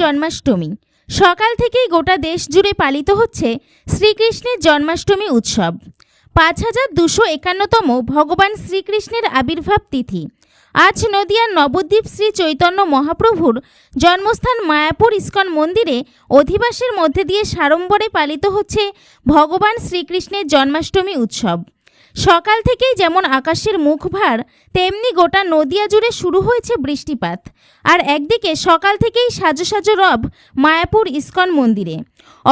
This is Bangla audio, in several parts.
জন্মাষ্টমী। সকাল থেকেই গোটা দেশ জুড়ে পালিত হচ্ছে শ্রীকৃষ্ণের জন্মাষ্টমী উৎসব। পাঁচ হাজার দুশো একান্নতম ভগবান শ্রীকৃষ্ণের আবির্ভাব তিথি। আজ নদিয়ার নবদ্বীপ শ্রী চৈতন্য মহাপ্রভুর জন্মস্থান মায়াপুর ইস্কন মন্দিরে অধিবাসের মধ্যে দিয়ে সাড়ম্বরে পালিত হচ্ছে ভগবান শ্রীকৃষ্ণের জন্মাষ্টমী উৎসব। সকাল থেকেই যেমন আকাশের মুখ ভার, তেমনি গোটা নদিয়া জুড়ে শুরু হয়েছে বৃষ্টিপাত। আর একদিকে সকাল থেকেই সাজো সাজো রব মায়াপুর ইস্কন মন্দিরে।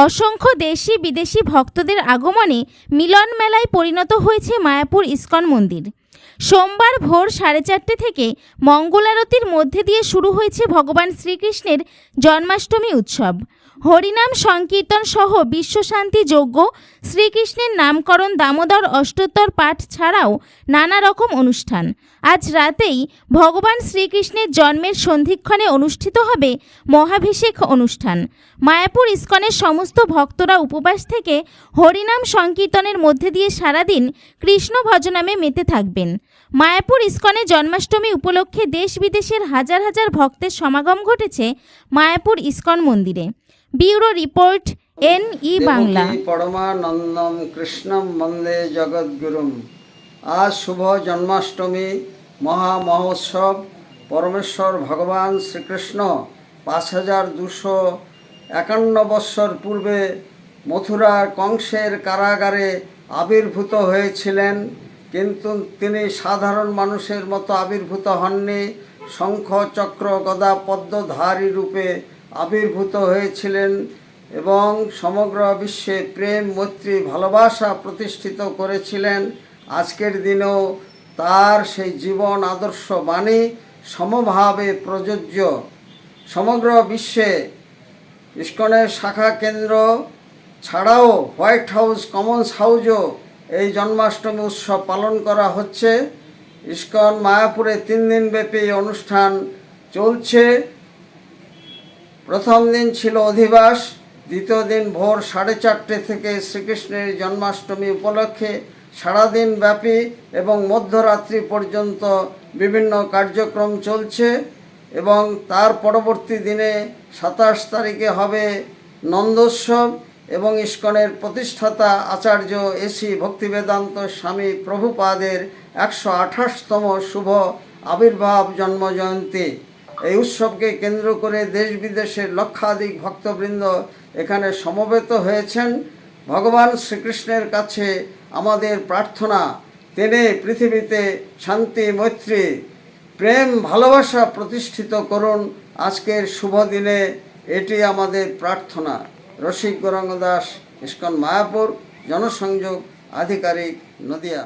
অসংখ্য দেশি বিদেশি ভক্তদের আগমনে মিলন মেলায় পরিণত হয়েছে মায়াপুর ইস্কন মন্দির। সোমবার ভোর সাড়ে চারটে থেকে মঙ্গলারতির মধ্যে দিয়ে শুরু হয়েছে ভগবান শ্রীকৃষ্ণের জন্মাষ্টমী উৎসব। হরিনাম সংকীর্তন সহ বিশ্বশান্তি যজ্ঞ শ্রীকৃষ্ণের নামকরণ দামোদর অষ্টোত্তর পাঠ ছাড়াও নানা রকম অনুষ্ঠান। আজ রাতেই ভগবান শ্রীকৃষ্ণের জন্মের সন্ধিক্ষণে অনুষ্ঠিত হবে মহাভিষেক অনুষ্ঠান। মায়াপুর ইস্কনের সমস্ত ভক্তরা উপবাস থেকে হরিনাম সংকীর্তনের মধ্যে দিয়ে সারাদিন কৃষ্ণ ভজনামে মেতে থাকবেন। মায়াপুর ইস্কনে জন্মাষ্টমী উপলক্ষে দেশ বিদেশের হাজার হাজার ভক্তের সমাগম ঘটেছে মায়াপুর ইস্কন মন্দিরে। Bureau report N E Bangla. পরমানন্দম কৃষ্ণম বন্দে জগদ্গুরুম। আজ শুভ জন্মাষ্টমী মহা মহোৎসব পরমেশ্বর ভগবান শ্রীকৃষ্ণ পাঁচ হাজার দুশো একান্ন বৎসর পূর্বে মথুরার কংসের কারাগারে আবির্ভূত হয়েছিলেন, কিন্তু তিনি সাধারণ মানুষের মতো আবির্ভূত হননি। শঙ্খ চক্র গদা পদ্মধারী রূপে আবির্ভূত হয়েছিলেন এবং সমগ্র বিশ্বে প্রেম, মৈত্রী, ভালোবাসা প্রতিষ্ঠিত করেছিলেন। আজকের দিনেও তার সেই জীবন আদর্শ বাণী সমভাবে প্রযোজ্য। সমগ্র বিশ্বে ইস্কনের শাখা কেন্দ্র ছাড়াও হোয়াইট হাউস কমন্স হাউজও এই জন্মাষ্টমী উৎসব পালন করা হচ্ছে। ইস্কন মায়াপুরে তিন দিনব্যাপী অনুষ্ঠান চলছে। প্রথম দিন ছিল অধিবাস, দ্বিতীয় দিন ভোর সাড়ে চারটে থেকে শ্রীকৃষ্ণের জন্মাষ্টমী উপলক্ষে সারাদিন ব্যাপী এবং মধ্যরাত্রি পর্যন্ত বিভিন্ন কার্যক্রম চলছে এবং তার পরবর্তী দিনে সাতাশ তারিখে হবে নন্দোৎসব এবং ইস্কনের প্রতিষ্ঠাতা আচার্য এসি ভক্তিবেদান্ত স্বামী প্রভুপাদের একশো আঠাশতম শুভ আবির্ভাব জন্মজয়ন্তী। এই উৎসবকে কেন্দ্র করে দেশ বিদেশের লক্ষাধিক ভক্তবৃন্দ এখানে সমবেত হয়েছেন। ভগবান শ্রীকৃষ্ণের কাছে আমাদের প্রার্থনা তিনি পৃথিবীতে শান্তি, মৈত্রী, প্রেম, ভালোবাসা প্রতিষ্ঠিত করুন। আজকের শুভ দিনে এটি আমাদের প্রার্থনা। রসিক গৌরাঙ্গ দাস, ইস্কন মায়াপুর, জনসংযোগ আধিকারিক নদিয়া।